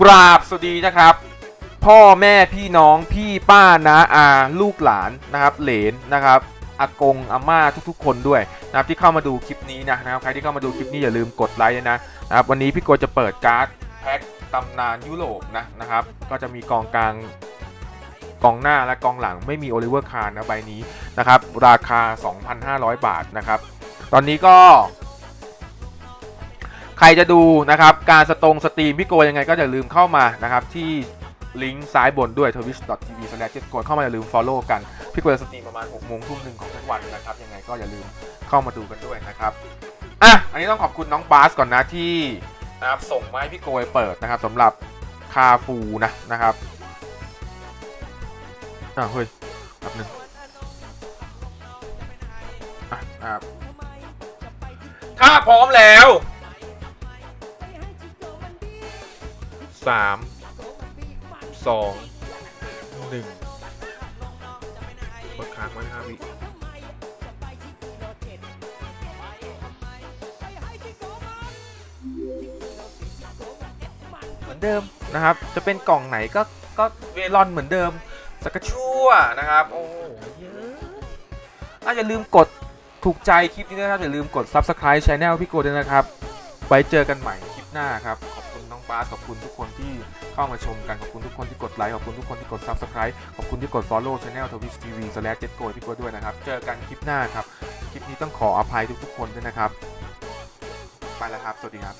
กราบสวัสดีนะครับ พ่อแม่พี่น้องพี่ป้าน้าอาลูกหลานนะครับเหลนนะครับอากงอาม่าทุกๆ คนด้วยนะครับที่เข้ามาดูคลิปนี้นะนะครับใครที่เข้ามาดูคลิปนี้อย่าลืมกดไลค์นะนะครับวันนี้พี่โกจะเปิดการ์ดแพ็คตำนานยุโรปนะนะครับก็จะมีกองกลางกองหน้าและกองหลังไม่มีโอลิเวอร์คาร์นะใบนี้นะครับราคา 2,500 บาทนะครับตอนนี้ก็ ครจะดูนะครับการสตรงสตรีมพี่โกยังไงก็อย่าลืมเข้ามานะครับที่ลิงก์ซ้ายบนด้วย twitch.tv s l a s h กดเข้ามาอย่าลืม follow กัน พี่โกจะสตรีมประมาณ6โมงทุ่มหนึ่งของทุกวันนะครับยังไงก็อย่าลืมเข้ามาดูกันด้วยนะครับอะอันนี้ต้องขอบคุณน้องบาสก่อนนะที่นะครับส่งมาให้พี่โกไปเปิดนะครับสำหรับคาฟูนะนะครับอะเฮ้ยแป๊บนึงอะครับถ้าพร้อมแล้ว สามสองหนึ่งกค้างไว้ห้าวิเหมือนเดิมนะครับ จะเป็นกล่องไหนก็ก็เวลอนเหมือนเดิมสกกชั่วนะครับ โอ้เยอะอะอย่าลืมกดถูกใจคลิปนี้นะครับ อย่าลืมกด Subscribe Channel พี่โกด้วยนะครับ ไว้เจอกันใหม่คลิปหน้าครับ ขอบคุณน้องบาขอบคุณทุกคนที่เข้ามาชมกัน ขอบคุณทุกคนที่กดไลค์ ขอบคุณทุกคนที่กด Subscribe ขอบคุณที่กด Follow Channel Twitch TV slash jet go พี่โกด้วยนะครับ เจอกันคลิปหน้าครับ คลิปนี้ต้องขออภัยทุกๆคนด้วยนะครับ ไปแล้วครับ สวัสดีครับ